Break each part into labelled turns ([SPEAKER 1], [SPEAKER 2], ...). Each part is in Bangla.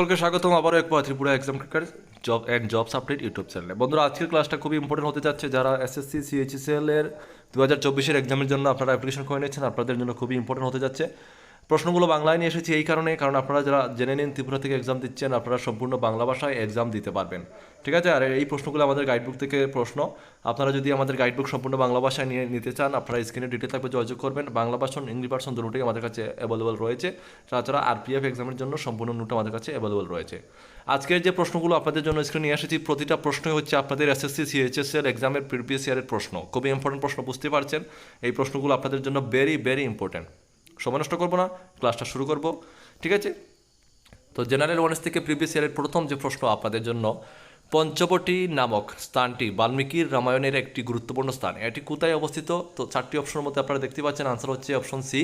[SPEAKER 1] সকলকে স্বাগতম। আবারও একবার Tripura exam cricket job and jobs update YouTube চ্যানেলে বন্ধুরা, আজকের ক্লাসটা খুবই ইম্পর্টেন্ট হতে যাচ্ছে। যারা এসএসসি সিএইচএসএল এর দু হাজার চব্বিশের এক্সামের জন্য আপনারা অ্যাপ্লিকেশন করে নিয়েছেন, আপনাদের জন্য খুবই ইম্পর্টেন্ট হতে যাচ্ছে। প্রশ্নগুলো বাংলায় নিয়ে এসেছি এই কারণে, কারণ আপনারা যারা জেনে নিন, ত্রিপুরা থেকে এক্সাম দিচ্ছেন, আপনারা সম্পূর্ণ বাংলা ভাষায় এক্সাম দিতে পারবেন। ঠিক আছে? আর এই প্রশ্নগুলো আমাদের গাইডবুক থেকে প্রশ্ন। আপনারা যদি আমাদের গাইডবুক সম্পূর্ণ বাংলা ভাষায় নিয়ে নিতে চান, আপনারা স্ক্রিনে ডিটেল থাকবে, যোগাযোগ করবেন। বাংলা ভাষণ ইংলিশ ভাষণ দুটোই আমাদের কাছে অ্যাভেলেবল রয়েছে। তাছাড়া আরপিএফ এক্সামের জন্য সম্পূর্ণ নোট আমাদের কাছে অ্যাভেলেবল রয়েছে। আজকের যে প্রশ্নগুলো আপনাদের জন্য স্ক্রিনে নিয়ে এসেছি, প্রতিটা প্রশ্নই হচ্ছে আপনাদের এসএসসি সিএইচএসএল এক্সামের প্রিভিয়াস ইয়ারের প্রশ্ন। খুবই ইম্পর্টেন্ট প্রশ্ন, বুঝতে পারছেন? এই প্রশ্নগুলো আপনাদের জন্য ভেরি ভেরি ইম্পর্টেন্ট সময় নষ্ট করব না ক্লাসটা শুরু করব, ঠিক আছে? তো জেনারেল ওয়ানেস থেকে প্রিভিয়াস ইয়ারের প্রথম যে প্রশ্ন আপনাদের জন্য, পঞ্চবটি নামক স্থানটি বাল্মীকির রামায়ণের একটি গুরুত্বপূর্ণ স্থান। এটি কোথায় অবস্থিত? তো চারটি অপশনের মধ্যে আপনারা দেখতে পাচ্ছেন আনসার হচ্ছে অপশন সি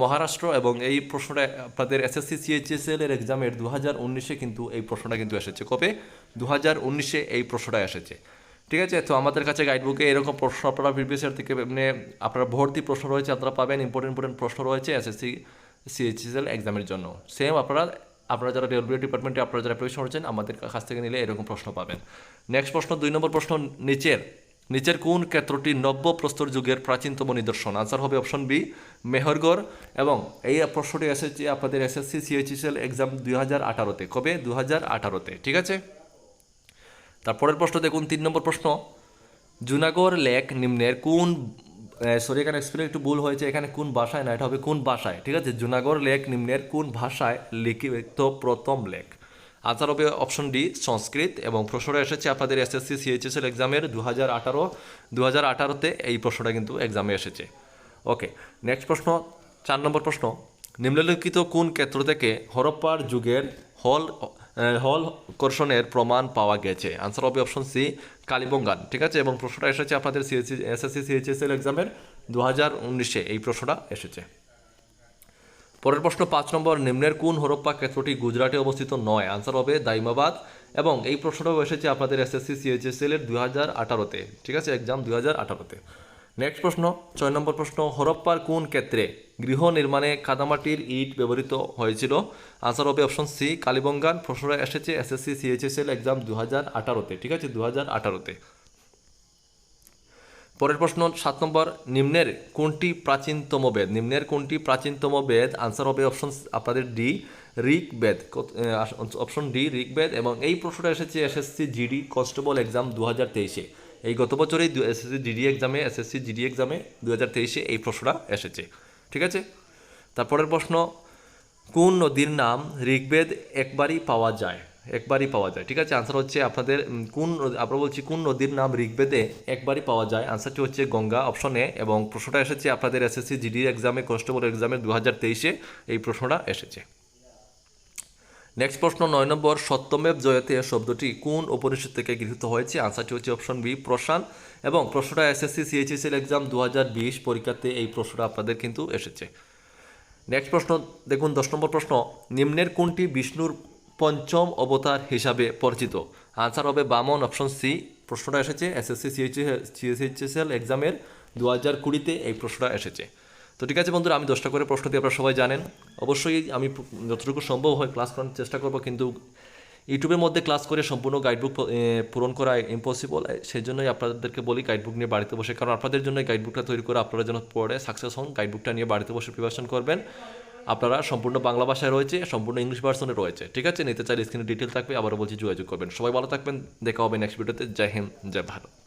[SPEAKER 1] মহারাষ্ট্র এবং এই প্রশ্নটা আপনাদের এসএসসি সিএইচএসএল এর এক্সামের দু হাজার উনিশে কিন্তু এই প্রশ্নটা কিন্তু এসেছে। কবে? দু হাজার উনিশে এই প্রশ্নটা এসেছে। ঠিক আছে? তো আমাদের কাছে গাইডবুকে এরকম প্রশ্ন, আপনারা প্রিভিয়াস থেকে মানে আপনার ভর্তি প্রশ্ন রয়েছে, আপনারা পাবেন ইম্পর্টেন্ট ইম্পর্টেন্ট প্রশ্ন রয়েছে এসএসসি সিএইচএসএল এক্সামের জন্য। সেম আপনারা আপনারা যারা রেলওয়ে ডিপার্টমেন্টে আপনারা যারা অ্যাপ্লিকেশন করেছেন আমাদের কাছ থেকে নিলে এরকম প্রশ্ন পাবেন। নেক্সট প্রশ্ন, দুই নম্বর প্রশ্ন, নিচের। নিচের কোন ক্ষেত্রটি নব্য প্রস্তর যুগের প্রাচীনতম নিদর্শন? আনসার হবে অপশন বি মেহরগড়। এবং এই প্রশ্নটি এসেছে আপনাদের এসএসসি সিএইচএসএল এক্সাম দুই হাজার আঠারোতে। কবে? দু হাজার আঠারোতে। ঠিক আছে? তারপরের প্রশ্ন দেখুন তিন নম্বর প্রশ্ন? জুনাগড় লেক নিম্নের কোন সরি এখানে স্পেলিং একটু ভুল হয়েছে, এখানে কোন ভাষায় না, এটা হবে কোন ভাষায় ঠিক আছে? জুনাগড় লেক নিম্নের কোন ভাষায় লিখিত প্রথম লেখ আনসার হবে অপশন ডি সংস্কৃত, এবং প্রশ্নটা এসেছে আপনাদের এসএসসি সিএইচএসএল এক্সামের দু হাজার আঠারো দু হাজার আঠারোতে এই প্রশ্নটা কিন্তু এক্সামে এসেছে। ওকে নেক্সট প্রশ্ন, চার নম্বর প্রশ্ন। নিম্নলিখিত কোন ক্ষেত্র থেকে হরপ্পার যুগের হল হল কর্ষণের প্রমাণ পাওয়া গেছে। আনসার হবে অপশন সি কালিবঙ্গান। ঠিক আছে? এবং প্রশ্নটা এসেছে আপনাদের সিএসসি এসএসসি সিএইচএসএল এক্সামের দু হাজার উনিশে। এই প্রশ্নটা এসেছে। পরের প্রশ্ন পাঁচ নম্বর, নিম্নের কোন হরপ্পা ক্ষেত্রটি গুজরাটে অবস্থিত নয়? আনসার হবে দাইমাবাদ। এবং এই প্রশ্নটাও এসেছে আপনাদের এসএসসি সিএইচএসএল এর দুই হাজার আঠারোতে। ঠিক আছে? এক্সাম দুই হাজার আঠারোতে। নেক্সট প্রশ্ন, ছয় নম্বর প্রশ্ন, হরপ্পার কোন ক্ষেত্রে গৃহ নির্মাণে কাদামাটির ইট ব্যবহৃত হয়েছিল? আনসার হবে অপশন সি কালীবঙ্গান প্রশ্নটা এসেছে এসএসসি সিএইচএসএল এক্সাম দু হাজার আঠারোতে, ঠিক আছে? দু হাজার আঠারোতে। পরের প্রশ্ন, সাত নম্বর, নিম্নের কোনটি প্রাচীনতম বেদ? নিম্নের কোনটি প্রাচীনতম বেদ? আনসার হবে অপশন আপনাদের D Rig Veda option D Rig Veda এবং এই প্রশ্নটা এসেছে এসএসসি জিডি কনস্টেবল এক্সাম দু হাজার তেইশে। এই গত বছরেই এসএসসি জিডি এক্সামে এসএসসি জিডি এক্সামে দু হাজার তেইশে এই প্রশ্নটা এসেছে। ঠিক আছে? তারপরের প্রশ্ন, কোন নদীর নাম ঋগ্বেদ একবারই পাওয়া যায়? একবারই পাওয়া যায়। ঠিক আছে? আনসার হচ্ছে আপনাদের কোন আমরা বলছি কোন নদীর নাম ঋগ্বেদে একবারই পাওয়া যায়? আনসারটি হচ্ছে গঙ্গা অপশন এবং প্রশ্নটা এসেছে আপনাদের এসএসসি জিডি এক্সামে কনস্টেবল এক্সামে দু হাজার তেইশে এই প্রশ্নটা এসেছে। নেক্সট প্রশ্ন, নয় নম্বর, সত্যমেব জয়তে শব্দটি কোন উপনিষদ থেকে গৃহীত হয়েছে? আনসারটি হচ্ছে অপশন বি প্রশান। এবং প্রশ্নটা এসএসসি সিএইচএসএল এক্সাম দু হাজার বিশ পরীক্ষাতে এই প্রশ্নটা আপনাদের কিন্তু এসেছে। নেক্সট প্রশ্ন, দেখুন, দশ নম্বর প্রশ্ন, নিম্নের কোনটি বিষ্ণুর পঞ্চম অবতার হিসাবে পরিচিত? আনসার হবে বামন অপশন সি প্রশ্নটা এসেছে এসএসসি সিএইচএসএল এক্সামের দু হাজার কুড়িতে এই প্রশ্নটা এসেছে। তো ঠিক আছে বন্ধুরা, আমি দশটা করে প্রশ্ন দিয়ে আপনারা সবাই জানেন। অবশ্যই আমি যতটুকু সম্ভব হয় ক্লাস করার চেষ্টা করব, কিন্তু ইউটিউবের মধ্যে ক্লাস করে সম্পূর্ণ গাইডবুক পূরণ করা ইম্পসিবল সেই জন্যই আপনাদেরকে বলি গাইডবুক নিয়ে বাড়িতে বসে, কারণ আপনাদের জন্য গাইডবুকটা তৈরি করে আপনারা যেন পড়ে সাকসেস হন গাইডবুকটা নিয়ে বাড়িতে বসে প্রিপারেশন করবেন। আপনারা সম্পূর্ণ বাংলা ভাষায় রয়েছে, সম্পূর্ণ ইংলিশ ভার্সনে রয়েছে, ঠিক আছে? নিতে চাইলে স্ক্রিনে ডিটেল থাকবে, আবারও বলছি যোগাযোগ করবেন। সবাই ভালো থাকবেন, দেখা হবে নেক্সট ভিডিওতে জয় হিন্দ, জয় ভারত।